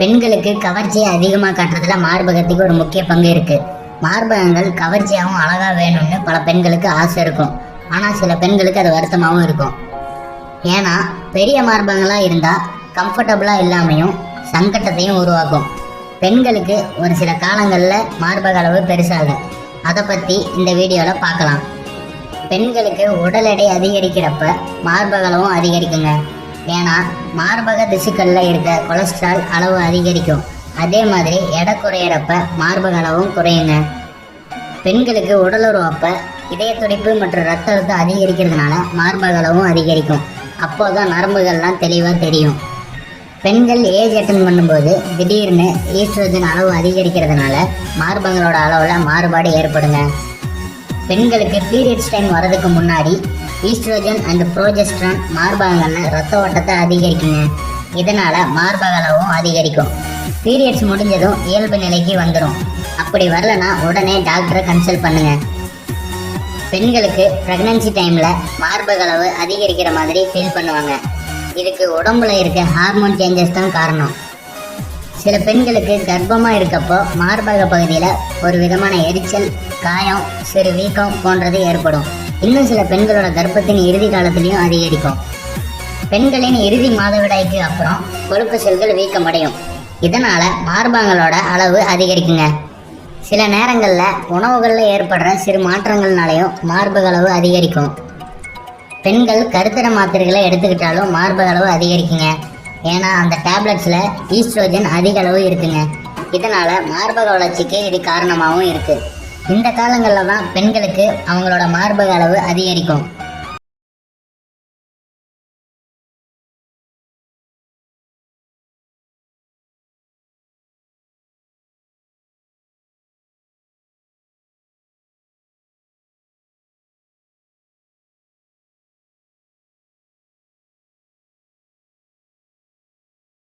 பெண்களுக்கு கவர்ச்சியை அதிகமாக காட்டுறதுல மார்பகத்துக்கு ஒரு முக்கிய பங்கு இருக்குது மார்பகங்கள் கவர்ச்சியாகவும் அழகாக வேணும்னு பல பெண்களுக்கு ஆசை இருக்கும். ஆனால் சில பெண்களுக்கு அது வருத்தமாகவும் இருக்கும். ஏன்னா பெரிய மார்பகங்களாக இருந்தால் கம்ஃபர்டபுளாக இல்லாமையும் சங்கட்டத்தையும் உருவாக்கும். பெண்களுக்கு ஒரு சில காலங்களில் மார்பக அளவு பெருசாகும் அதை பற்றி இந்த வீடியோவில் பார்க்கலாம் பெண்களுக்கு உடல் எடை அதிகரிக்கிறப்ப மார்பக அளவும் அதிகரிக்குங்க. ஏன்னா மார்பக திசுக்களில் இருக்க கொலஸ்ட்ரால் அளவு அதிகரிக்கும். அதே மாதிரி எடை குறையிறப்ப மார்பக அளவும் குறையுங்க. பெண்களுக்கு உடலுறவு அப்ப இதய துடிப்பு மற்றும் ரத்த அழுத்தம் அதிகரிக்கிறதுனால மார்பக அளவும் அதிகரிக்கும். அப்போதான் நரம்புகள்லாம் தெளிவாக தெரியும். பெண்கள் ஏஜ் அட்டன் பண்ணும்போது திடீர்னு ஈஸ்ட்ரஜன் அளவு அதிகரிக்கிறதுனால மார்பகங்களோட அளவில் மாறுபாடு ஏற்படுங்க. பெண்களுக்கு பீரியட்ஸ் டைம் வரதுக்கு முன்னாடி ஈஸ்ட்ரோஜன் அண்ட் ப்ரோஜெஸ்ட்ரான் மார்பகங்கள்னு ரத்த ஓட்டத்தை அதிகரிக்குங்க. இதனால மார்பக அளவும் அதிகரிக்கும். பீரியட்ஸ் முடிஞ்சதும் இயல்பு நிலைக்கு வந்துடும் அப்படி வரலனா உடனே டாக்டரை கன்சல்ட் பண்ணுங்க. பெண்களுக்கு ப்ரெக்னன்சி டைமில் மார்பக அளவு அதிகரிக்கிற மாதிரி ஃபீல் பண்ணுவாங்க. இதுக்கு உடம்புல இருக்க ஹார்மோன் சேஞ்சஸ் தான் காரணம். சில பெண்களுக்கு கர்ப்பமாக இருக்கப்போ மார்பக பகுதியில் ஒரு விதமான எரிச்சல் காயம் சிறு வீக்கம் போன்றது ஏற்படும். இன்னும் சில பெண்களோட கர்ப்பத்தின் இறுதி காலத்திலையும் அதிகரிக்கும். பெண்களின் இறுதி மாதவிடாய்க்கு அப்புறம் கொழுப்பு செல்கள் வீக்கமடையும். இதனால மார்பகங்களோட அளவு அதிகரிக்குங்க. சில நேரங்களில் உணவுகளில் ஏற்படுற சிறு மாற்றங்கள்னாலையும் மார்பக அளவு அதிகரிக்கும். பெண்கள் கருத்தர மாத்திரைகளை எடுத்துக்கிட்டாலும் மார்பக அளவு அதிகரிக்குங்க. ஏன்னா அந்த டேப்லெட்ஸில் ஈஸ்ட்ரோஜன் அதிக அளவு இருக்குங்க. இதனால் மார்பக வளர்ச்சிக்கு இது காரணமாகவும் இருக்குது இந்த காலங்களில் தான் பெண்களுக்கு அவங்களோட மார்பக அளவு அதிகரிக்கும்.